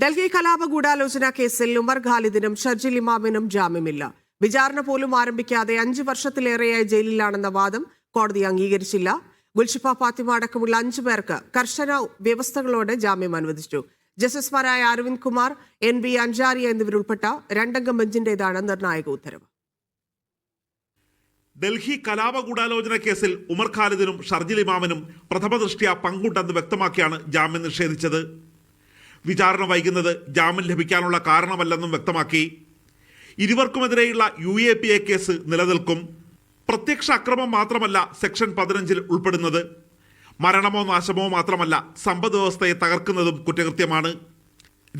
ഡൽഹി കലാപ ഗൂഢാലോചന കേസിൽ ഉമർ ഖാലിദിനും ഷർജിൽ ഇമാമിനും ജാമ്യമില്ല. വിചാരണ പോലും ആരംഭിക്കാതെ അഞ്ച് വർഷത്തിലേറെയായി ജയിലിലാണെന്ന വാദം കോടതി അംഗീകരിച്ചില്ല. ഗുൽഷിഫ ഫാത്തിമ അടക്കമുള്ള അഞ്ചു പേർക്ക് കർശന വ്യവസ്ഥകളോടെ ജാമ്യം അനുവദിച്ചു. ജസ്റ്റിസുമാരായ അരവിന്ദ് കുമാർ എൻ ബി അൻജാരിയ എന്നിവരുൾപ്പെട്ട രണ്ടംഗ ബെഞ്ചിന്റേതാണ് നിർണായക ഉത്തരവ്. ഡൽഹി കലാപ ഗൂഢാലോചന കേസിൽ ഉമർ ഖാലിദിനും ഷർജിൽ ഇമാമിനും പ്രഥമ ദൃഷ്ട്യാ പങ്കുണ്ടെന്ന് വ്യക്തമാക്കിയാണ് ജാമ്യം നിഷേധിച്ചത്. വിചാരണ വൈകുന്നത് ജാമ്യം ലഭിക്കാനുള്ള കാരണമല്ലെന്നും വ്യക്തമാക്കി. ഇരുവർക്കുമെതിരെയുള്ള U A P A case നിലനിൽക്കും. പ്രത്യക്ഷ അക്രമം മാത്രമല്ല സെക്ഷൻ പതിനഞ്ചിൽ ഉൾപ്പെടുന്നത്. മരണമോ നാശമോ മാത്രമല്ല സമ്പദ് വ്യവസ്ഥയെ തകർക്കുന്നതും കുറ്റകൃത്യമാണ്.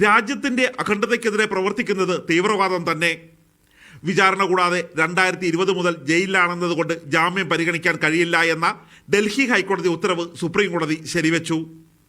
രാജ്യത്തിന്റെ അഖണ്ഡതയ്ക്കെതിരെ പ്രവർത്തിക്കുന്നത് തീവ്രവാദം തന്നെ. വിചാരണ കൂടാതെ രണ്ടായിരത്തി ഇരുപത് മുതൽ ജയിലിലാണെന്നതുകൊണ്ട് ജാമ്യം പരിഗണിക്കാൻ കഴിയില്ല എന്ന ഡൽഹി ഹൈക്കോടതി ഉത്തരവ് സുപ്രീം കോടതി ശരിവെച്ചു.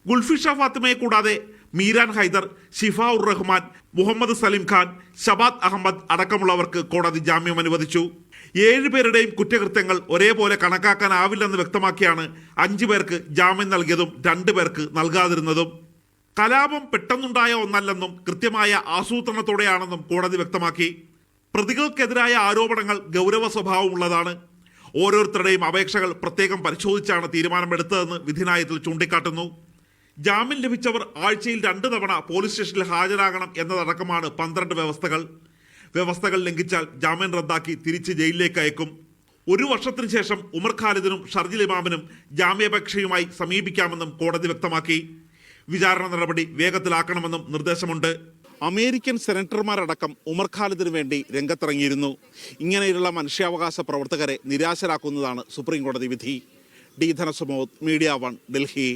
ഗുൽഫിഷ ഫാത്തിമയെ കൂടാതെ മീരാൻ ഹൈദർ ഷിഫ ഉർ റഹ്മാൻ മുഹമ്മദ് സലിം ഖാൻ ഷബാദ് അഹമ്മദ് അടക്കമുള്ളവർക്ക് കോടതി ജാമ്യം അനുവദിച്ചു. ഏഴുപേരുടെയും കുറ്റകൃത്യങ്ങൾ ഒരേപോലെ കണക്കാക്കാനാവില്ലെന്ന് വ്യക്തമാക്കിയാണ് അഞ്ചു പേർക്ക് ജാമ്യം നൽകിയതും രണ്ടു പേർക്ക് നൽകാതിരുന്നതും. കലാപം പെട്ടെന്നുണ്ടായ ഒന്നല്ലെന്നും കൃത്യമായ ആസൂത്രണത്തോടെയാണെന്നും കോടതി വ്യക്തമാക്കി. പ്രതികൾക്കെതിരായ ആരോപണങ്ങൾ ഗൗരവ സ്വഭാവമുള്ളതാണ്. ഓരോരുത്തരുടെയും അപേക്ഷകൾ പ്രത്യേകം പരിശോധിച്ചാണ് തീരുമാനമെടുത്തതെന്ന് വിധിനായത്തിൽ ചൂണ്ടിക്കാട്ടുന്നു. ജാമ്യം ലഭിച്ചവർ ആഴ്ചയിൽ രണ്ട് തവണ പോലീസ് സ്റ്റേഷനിൽ ഹാജരാകണം എന്നതടക്കമാണ് പന്ത്രണ്ട് വ്യവസ്ഥകൾ. വ്യവസ്ഥകൾ ലംഘിച്ചാൽ ജാമ്യം റദ്ദാക്കി തിരിച്ച് ജയിലിലേക്ക് അയക്കും. ഒരു വർഷത്തിനു ശേഷം ഉമർ ഖാലിദിനും ഷർജിൽ ഇമാമിനും ജാമ്യാപേക്ഷയുമായി സമീപിക്കാമെന്നും കോടതി വ്യക്തമാക്കി. വിചാരണ നടപടി വേഗത്തിലാക്കണമെന്നും നിർദ്ദേശമുണ്ട്. അമേരിക്കൻ സെനറ്റർമാരടക്കം ഉമർ ഖാലിദിന് വേണ്ടി രംഗത്തിറങ്ങിയിരുന്നു. ഇങ്ങനെയുള്ള മനുഷ്യാവകാശ പ്രവർത്തകരെ നിരാശരാക്കുന്നതാണ് സുപ്രീം കോടതി വിധി. D Dhanasumod media one Delhi.